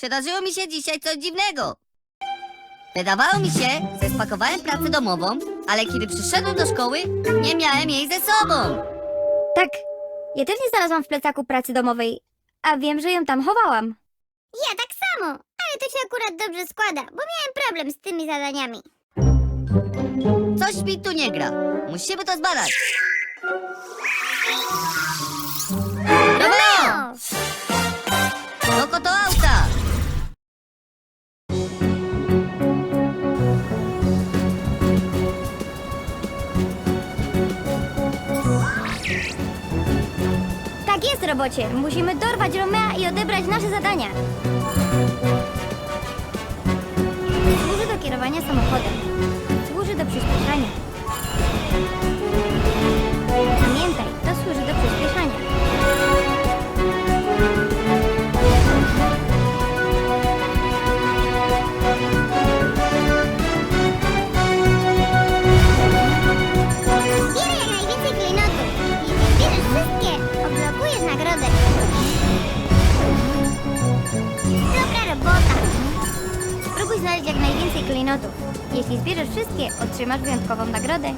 przydarzyło mi się dzisiaj coś dziwnego. Wydawało mi się, że spakowałem pracę domową, ale kiedy przyszedłem do szkoły, nie miałem jej ze sobą. Tak, ja też nie znalazłam w plecaku pracy domowej, a wiem, że ją tam chowałam. Ja tak samo, ale to się akurat dobrze składa, bo miałem problem z tymi zadaniami. Coś mi tu nie gra. Musimy to zbadać. Robocie. Musimy dorwać Romea i odebrać nasze zadania. Służy do kierowania samochodem. Służy do przyspieszania. Jeśli zbierzesz wszystkie, otrzymasz wyjątkową nagrodę.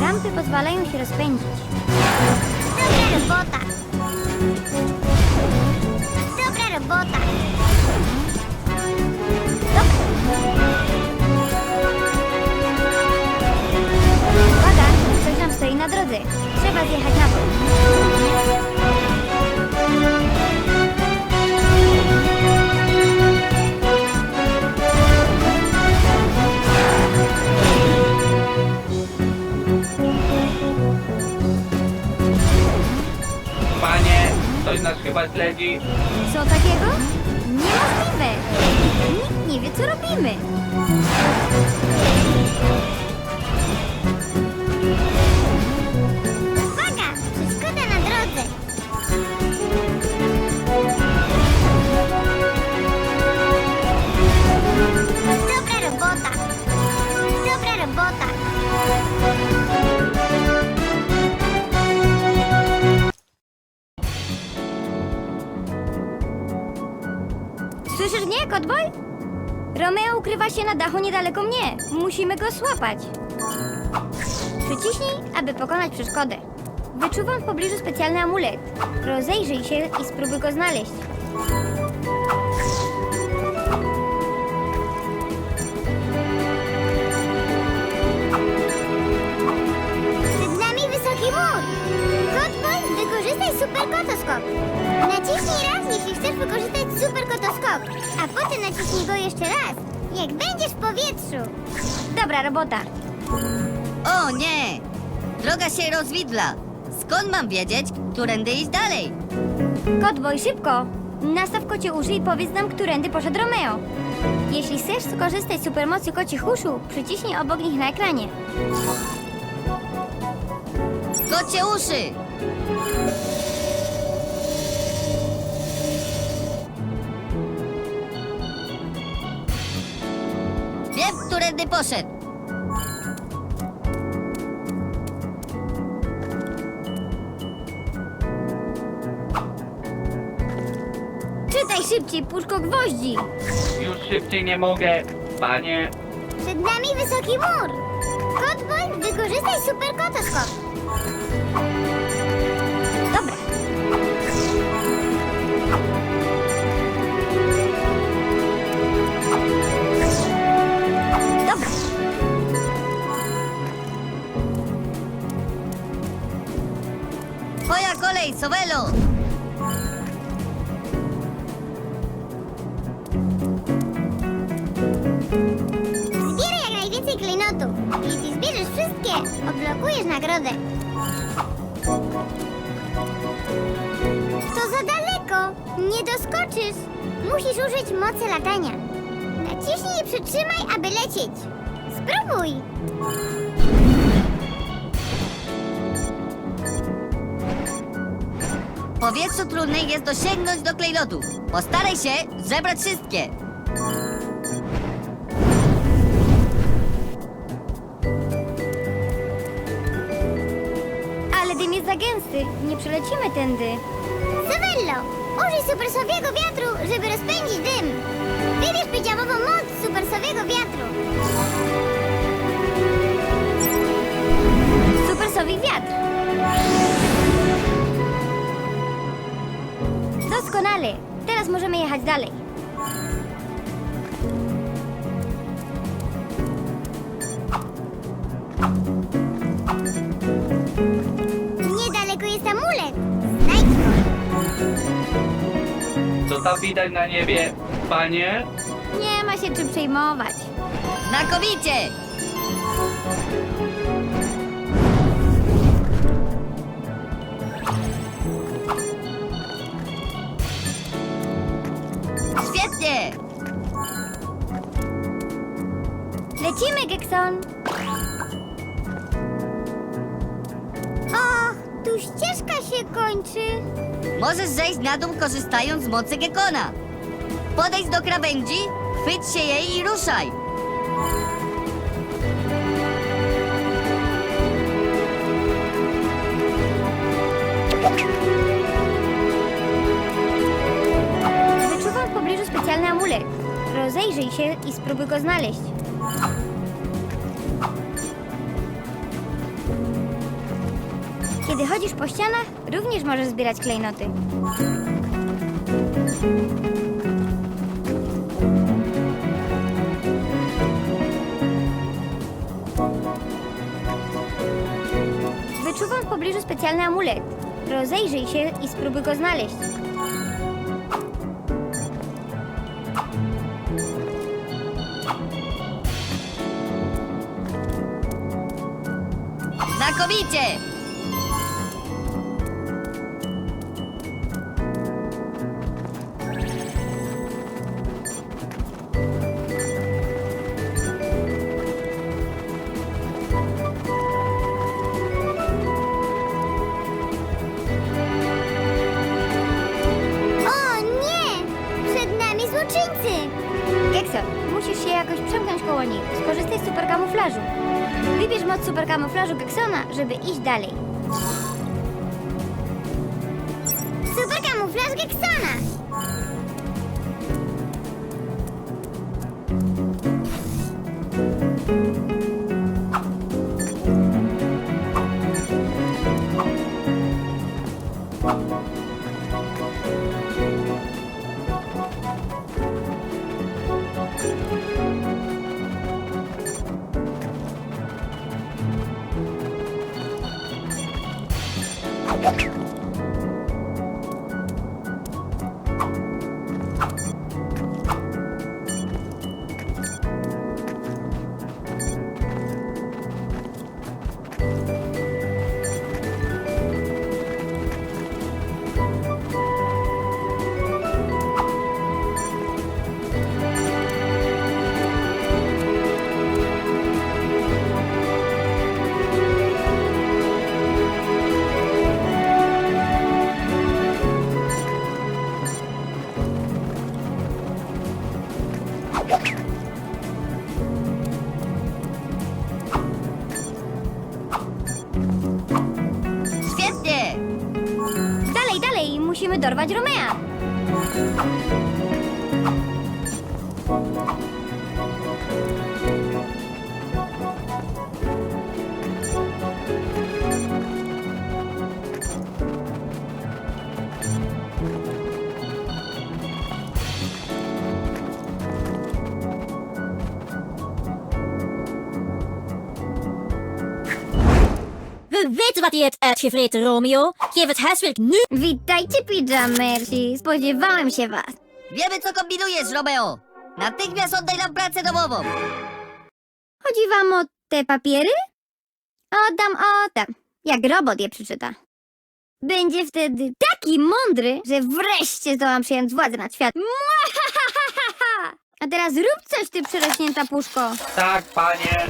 Rampy pozwalają się rozpędzić. Robota. Nas chyba śledzi. Co takiego? Niemożliwe! Nikt nie wie, co robimy. Romeo ukrywa się na dachu niedaleko mnie. Musimy go złapać. Przyciśnij, aby pokonać przeszkodę. Wyczuwam w pobliżu specjalny amulet. Rozejrzyj się i spróbuj go znaleźć. Przed nami wysoki mur. Kotboj, wykorzystaj superkotoskop. Naciśnij raz, jeśli chcesz wykorzystać superkotoskop, naciśnij go jeszcze raz, jak będziesz w powietrzu. Dobra robota. O nie! Droga się rozwidla. Skąd mam wiedzieć, którędy iść dalej? Kotboj, szybko! Nastaw kocie uszy i powiedz nam, którędy poszedł Romeo. Jeśli chcesz skorzystać z supermocy kocich uszu, przyciśnij obok nich na ekranie. Kocie uszy! Którędy poszedł. Czytaj szybciej, puszko gwoździ! Już szybciej nie mogę. Panie, Przed nami wysoki mur. Kotboj, wykorzystaj superkotoskop. Twoja kolej, Sowelo! Zbieraj jak najwięcej klejnotów. Jeśli zbierzesz wszystkie, odblokujesz nagrodę. To za daleko. Nie doskoczysz. Musisz użyć mocy latania. Naciśnij i przytrzymaj, aby lecieć. Spróbuj. Powietrzu trudniej jest dosięgnąć do klejnotów. Postaraj się zebrać wszystkie. Ale dym jest za gęsty. Nie przelecimy tędy. Savello, Użyj supersowiego wiatru, żeby rozpędzić dym. Wybierz pidziamową moc supersowiego wiatru. Supersowi wiatr. Doskonale. Teraz możemy jechać dalej. Niedaleko jest amulet. Znajdź go. Co tam widać na niebie, panie? Nie ma się czym przejmować. Znakomicie! Świetnie! Lecimy, Gekson. O, tu ścieżka się kończy. Możesz zejść na dół korzystając z mocy Gekona. Podejdź do krawędzi, chwyć się jej i ruszaj. Rozejrzyj się i spróbuj go znaleźć. Kiedy chodzisz po ścianach, również możesz zbierać klejnoty. Wyczuwam w pobliżu specjalny amulet. Rozejrzyj się i spróbuj go znaleźć. Znakomicie! O nie! Przed nami złoczyńcy. Musisz się jakoś przemknąć koło nich. Skorzystaj z superkamuflażu. Wybierz moc superkamuflażu Geksona, żeby iść dalej. Super kamuflaż Geksona. 啊。We weten wat hij heeft uitgevreten, Romeo. Geef het huiswerk nu. Witajcie, pijamersi. Spodziewałem się was. Wiemy, co kombinujesz, Romeo! Natychmiast oddaj nam pracę domową! Chodzi wam o te papiery? Oddam, oddam. Jak robot je przeczyta. Będzie wtedy taki mądry, że wreszcie zdołam przejąć władzę nad światem. A teraz rób coś, ty przerośnięta puszko. Tak, panie.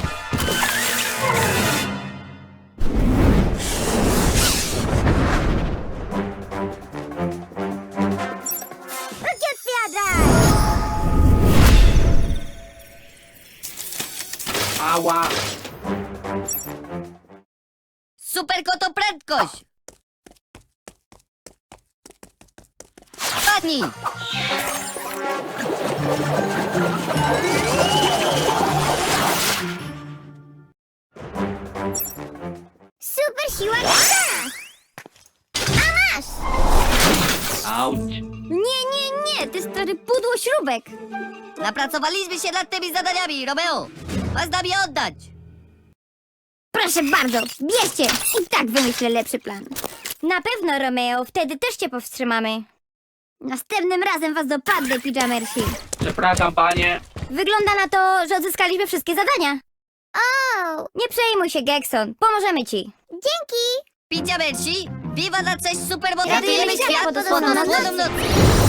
Ała. Super koto prędkość! Super siła Geksona! A masz! Auć. Nie, nie, nie, ty stary pudło śrubek. Napracowaliśmy się nad tymi zadaniami, Romeo! Was da mi oddać! Proszę bardzo, bierzcie! I tak wymyślę lepszy plan. Na pewno, Romeo, wtedy też cię powstrzymamy. Następnym razem was dopadnę, pijamersi. Przepraszam, panie. Wygląda na to, że odzyskaliśmy wszystkie zadania. O, Nie przejmuj się, Gekson, pomożemy ci. dzięki! Pijamersi, wiwa na cześć Ratujemy superbohaterów świat świat pod osłoną nocy.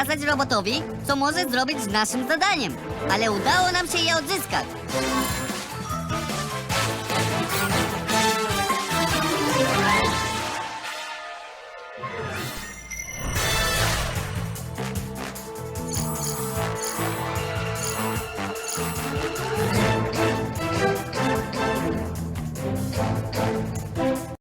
Pokazać robotowi, co może zrobić z naszym zadaniem, ale udało nam się je odzyskać.